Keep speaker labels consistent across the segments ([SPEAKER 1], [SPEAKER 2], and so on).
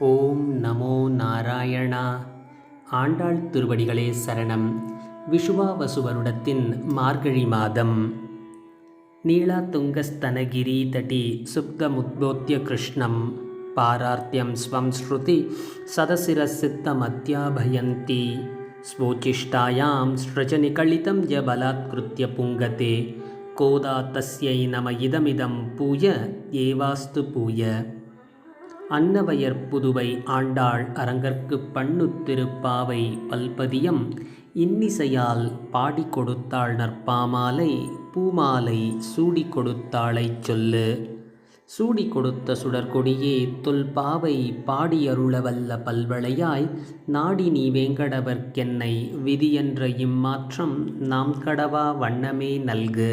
[SPEAKER 1] ஓம் நமோ நாராயணா. ஆண்டாள் திருவடிகளே சரணம். விஷுவாவசு வருடத்தின் மார்கழி மாதம். நீளாதுங்கஸ்தனகிரி தட்டி சுப்தமுத்போத்திய கிருஷ்ணம். பாரார்த்தியம் ஸ்வம் ஸ்ருதி சதசிரசித்தமத்யாபயந்தி ஸ்வோச்சிஷ்டாயாம் ஸ்ரஜனிகழிதம் ய பலாத்கிருத்திய புங்கதே. கோதா தஸ்யை நம இதமிதம் பூய ஏவாஸ்து பூய. அன்னவையர் புதுவை ஆண்டாள் அரங்கற்கு பண்ணுத்திருப்பாவை பல்பதியம் இன்னிசையால் பாடி கொடுத்தாள் நற்பாமாலை பூமாலை சூடி கொடுத்தாளைச் சொல்லு. சூடி கொடுத்த சுடர்கொடியே தொல்பாவை பாடியருளவல்ல பல்வளையாய் நாடி நீ வேங்கடவர்க்கென்னை விதியென்ற இம்மாற்றம் நாம் கடவா வண்ணமே நல்கு.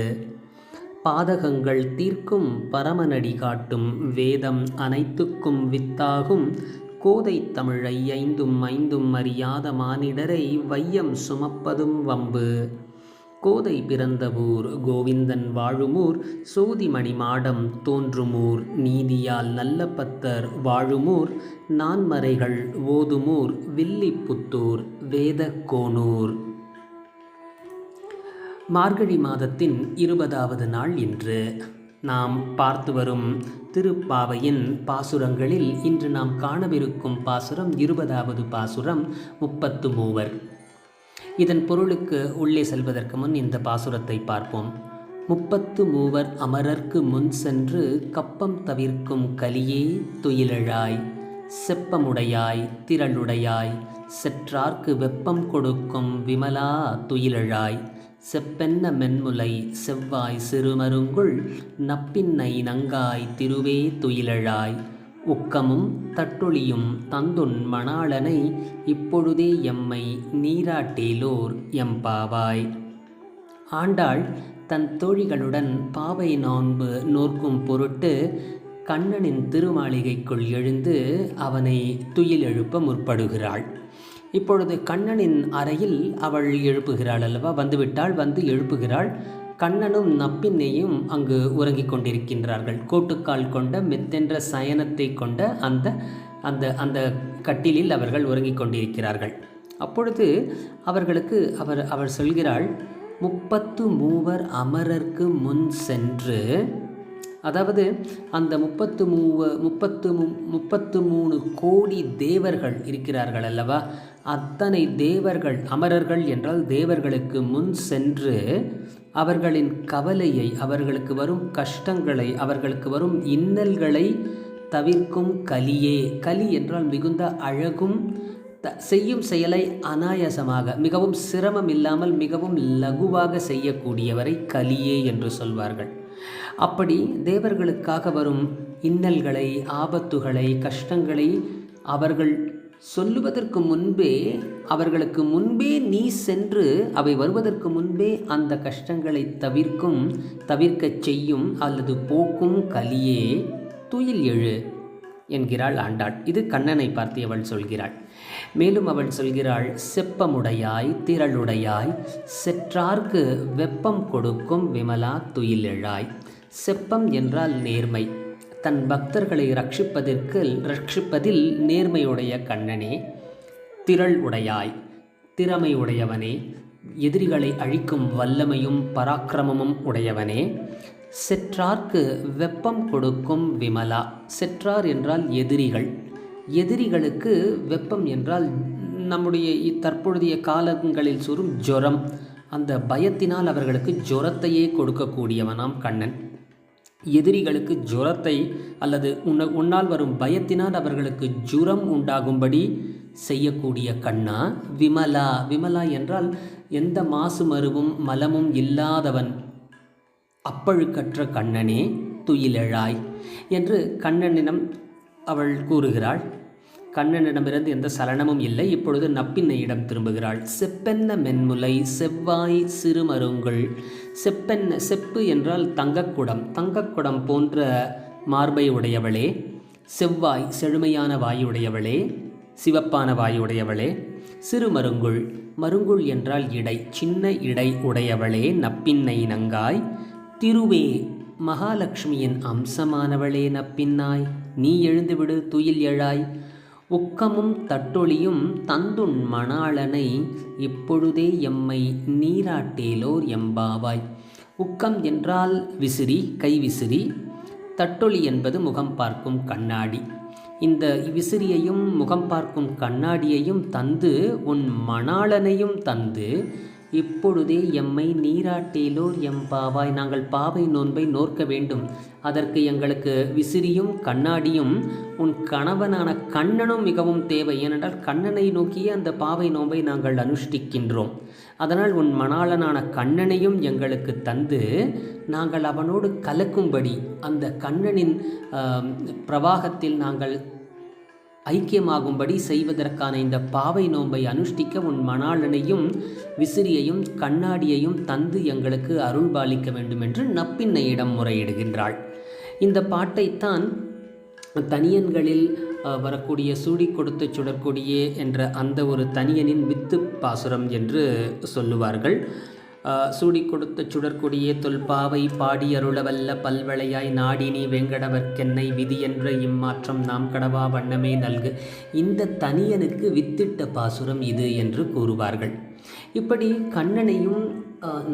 [SPEAKER 1] பாதகங்கள் தீர்க்கும் பரமனடி காட்டும் வேதம் அனைத்துக்கும் வித்தாகும். கோதை தமிழை ஐந்தும் ஐந்தும் அறியாத மானிடரை வையம் சுமப்பதும் வம்பு. கோதை பிறந்த ஊர் கோவிந்தன் வாழுமூர் சோதிமணி மாடம் தோன்றுமூர் நீதியால் நல்ல பத்தர் வாழுமூர் நான்மறைகள் ஓதுமூர் வில்லிப்புத்தூர் வேதக்கோனூர் மார்கழி மாதத்தின் இருபதாவது நாள் இன்று நாம் பார்த்து வரும் திருப்பாவையின் பாசுரங்களில் இன்று நாம் காணவிருக்கும் பாசுரம் இருபதாவது பாசுரம் முப்பத்து மூவர். இதன் பொருளுக்கு உள்ளே செல்வதற்கு முன் இந்த பாசுரத்தை பார்ப்போம். முப்பத்து மூவர் அமரர்க்கு முன் சென்று கப்பம் தவிர்க்கும் கலியே துயிலழாய் செப்பமுடையாய் திரளுடையாய் செற்றார்க்கு வெப்பம் கொடுக்கும் விமலா துயிலழாய் செப்பென்ன மென்முலை செவ்வாய் சிறுமருங்குள் நப்பின்னை நங்காய் திருவே துயிலழாய். உக்கமும் தட்டொளியும் தந்துன் மணாளனை இப்பொழுதே எம்மை நீராட்டேலோர் எம்பாவாய். ஆண்டாள் தன் தோழிகளுடன் பாவை நோன்பு நோர்க்கும் பொருட்டு கண்ணனின் திருமாளிகைக்குள் எழுந்து அவனை துயில் எழுப்ப முற்படுகிறாள். இப்பொழுது கண்ணனின் அறையில் அவள் எழுப்புகிறாள் அல்லவா? வந்துவிட்டாள் வந்து எழுப்புகிறாள். கண்ணனும் நப்பின்னையும் அங்கு உறங்கிக் கொண்டிருக்கின்றார்கள். கோட்டுக்கால் கொண்ட மெத்தென்ற சயனத்தை கொண்ட அந்த அந்த அந்த கட்டிலில் அவர்கள் உறங்கிக் கொண்டிருக்கிறார்கள். அப்பொழுது அவர்களுக்கு அவர் அவர் சொல்கிறாள் முப்பத்து மூவர் அமரர்க்கு முன் சென்று அதாவது அந்த முப்பத்து மூவ முப்பத்து மு முப்பத்து மூணு கோடி தேவர்கள் இருக்கிறார்கள் அல்லவா? அத்தனை தேவர்கள் அமரர்கள் என்றால் தேவர்களுக்கு முன் சென்று அவர்களின் கவலையை அவர்களுக்கு வரும் கஷ்டங்களை அவர்களுக்கு வரும் இன்னல்களை தவிர்க்கும் கலியே. கலி என்றால் மிகுந்த அழகும் த செய்யும் செயலை அனாயாசமாக மிகவும் சிரமம் இல்லாமல் மிகவும் லகுவாக செய்யக்கூடியவரை கலியே என்று சொல்வார்கள். அப்படி தேவர்களுக்காக வரும் இன்னல்களை ஆபத்துகளை கஷ்டங்களை அவர்கள் சொல்லுவதற்கு முன்பே அவர்களுக்கு முன்பே நீ சென்று அவை வருவதற்கு முன்பே அந்த கஷ்டங்களை தவிர்க்கும் தவிர்க்கச் செய்யும் அல்லது போக்கும் கலியே துயில் எழு என்கிறாள் ஆண்டாள். இது கண்ணனை பார்த்து அவள் சொல்கிறாள். மேலும் அவள் சொல்கிறாள் செப்பமுடையாய் திரளுடையாய் செற்றார்க்கு வெப்பம் கொடுக்கும் விமலா துயிலெழாய். செப்பம் என்றால் நேர்மை. தன் பக்தர்களை ரட்சிப்பதற்கு ரட்சிப்பதில் நேர்மையுடைய கண்ணனே. திரள் உடையாய் திறமை உடையவனே எதிரிகளை அழிக்கும் வல்லமையும் பராக்கிரமமும் உடையவனே. செற்றார்க்கு வெப்பம் கொடுக்கும் விமலா. செற்றார் என்றால் எதிரிகள். எதிரிகளுக்கு வெப்பம் என்றால் நம்முடைய தற்பொழுதைய காலங்களில் சுரும் ஜுரம். அந்த பயத்தினால் அவர்களுக்கு ஜுரத்தையே கொடுக்கக்கூடியவனாம் கண்ணன். எதிரிகளுக்கு ஜுரத்தை அல்லது உன்ன உன்னால் வரும் பயத்தினால் அவர்களுக்கு ஜுரம் உண்டாகும்படி செய்யக்கூடிய கண்ணா விமலா. விமலா என்றால் எந்த மாசு மருவும் மலமும் இல்லாதவன். அப்பழுக்கற்ற கண்ணனே துயிலெழாய். என்று கண்ணனிடம் அவள் கூறுகிறாள் கண்ணனிடமிருந்து எந்த சலனமும் இல்லை. இப்பொழுது நப்பின்னையிடம் திரும்புகிறாள். செப்பென்ன மென்முலை செவ்வாய் சிறுமருங்கள். செப்பென்ன செப்பு என்றால் தங்கக்குடம். தங்கக்குடம் போன்ற மார்பை உடையவளே. செவ்வாய் செழுமையான வாயுடையவளே சிவப்பான வாயுடையவளே சிறுமருங்குள். மருங்குள் என்றால் இடை. சின்ன இடை உடையவளே. நப்பின்னை நங்காய். திருவே மகாலட்சுமியின் அம்சமானவளே. நப்பின்னாய். நீ எழுந்துவிடு துயில் எழாய். உக்கமும் தட்டொளியும் தந்துண் மணாளனை இப்பொழுதே எம்மை நீராட்டேலோர் எம்பாவாய். உக்கம் என்றால் விசிறி கை விசிறி. தட்டொளி என்பது முகம் பார்க்கும் கண்ணாடி. இந்த விசிறியையும் முகம் பார்க்கும் கண்ணாடியையும் தந்து உன் மணாளனையும் தந்து இப்பொழுதே எம்மை நீராட்டேலோர் எம்பாவாய் நாங்கள் பாவை நோன்பை நோற்க வேண்டும். அதற்கு எங்களுக்கு விசிறியும் கண்ணாடியும் உன் கணவனான கண்ணனும் மிகவும் தேவை. ஏனென்றால் கண்ணனை நோக்கியே அந்த பாவை நோன்பை நாங்கள் அனுஷ்டிக்கின்றோம். அதனால் உன் மணாளனான கண்ணனையும் எங்களுக்கு தந்து நாங்கள் அவனோடு கலக்கும்படி அந்த கண்ணனின் பிரவாகத்தில் நாங்கள் ஐக்கியமாகும்படி செய்வதற்கான இந்த பாவை நோன்பை அனுஷ்டிக்க உன் மணாளனையும் விசிறியையும் கண்ணாடியையும் தந்து எங்களுக்கு அருள்பாலிக்க வேண்டும் என்று நப்பின்னையிடம் முறையிடுகின்றாள். இந்த பாட்டைத்தான் தனியன்களில் வரக்கூடிய சூடி கொடுத்து சுடற்கொடியே என்ற அந்த ஒரு தனியனின் வித்து பாசுரம் என்று சொல்லுவார்கள். சூடி கொடுத்த சுடற்கொடியே தொல்பாவை பாடி அருளவல்ல பல்வளையாய் நாடினி வெங்கடவர்க்கென்னை விதி என்ற இம்மாற்றம் நாம் கடவா வண்ணமே நல்கு. இந்த தனியனுக்கு வித்திட்ட பாசுரம் இது என்று கூறுவார்கள். இப்படி கண்ணனையும்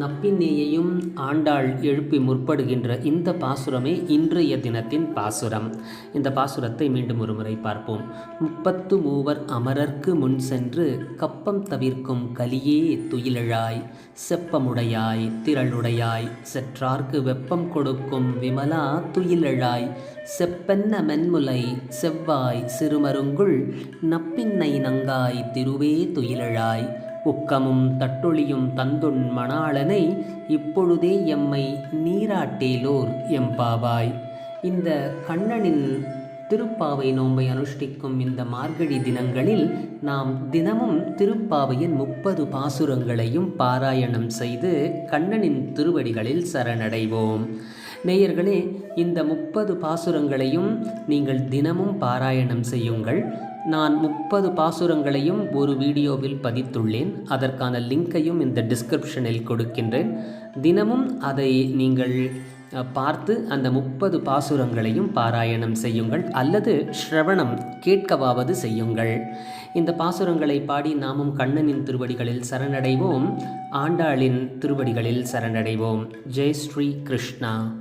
[SPEAKER 1] நப்பின்னையையும் நப்பின்னேயையும் ஆண்டாள் எழுப்பி முற்படுகின்ற இந்த பாசுரமே இன்றைய தினத்தின் பாசுரம். இந்த பாசுரத்தை மீண்டும் ஒரு முறை பார்ப்போம். முப்பத்து மூவர் அமரர்க்கு முன் சென்று கப்பம் தவிர்க்கும் கலியே துயிலழாய் செப்பமுடையாய் திரளுடையாய் செற்றார்க்கு வெப்பம் கொடுக்கும் விமலா துயிலழாய் செப்பென்ன மென்முலை செவ்வாய் சிறுமருங்குள் நப்பின்னை நங்காய் திருவே துயிலழாய் உக்கமும் தட்டொளியும் தந்துண் மணாளனை இப்பொழுதே எம்மை நீராட்டேலோர் எம்பாவாய். இந்த கண்ணனின் திருப்பாவை நோன்பை அனுஷ்டிக்கும் இந்த மார்கழி தினங்களில் நாம் தினமும் திருப்பாவையின் முப்பது பாசுரங்களையும் பாராயணம் செய்து கண்ணனின் திருவடிகளில் சரணடைவோம். நேயர்களே இந்த முப்பது பாசுரங்களையும் நீங்கள் தினமும் பாராயணம் செய்யுங்கள். நான் முப்பது பாசுரங்களையும் ஒரு வீடியோவில் பதித்துள்ளேன். அதற்கான லிங்கையும் இந்த டிஸ்கிரிப்ஷனில் கொடுக்கின்றேன். தினமும் அதை நீங்கள் பார்த்து அந்த முப்பது பாசுரங்களையும் பாராயணம் செய்யுங்கள். அல்லது ஸ்ரவணம் கேட்கவாவது செய்யுங்கள். இந்த பாசுரங்களை பாடி நாமும் கண்ணனின் திருவடிகளில் சரணடைவோம். ஆண்டாளின் திருவடிகளில் சரணடைவோம். ஜெய் ஸ்ரீ கிருஷ்ணா.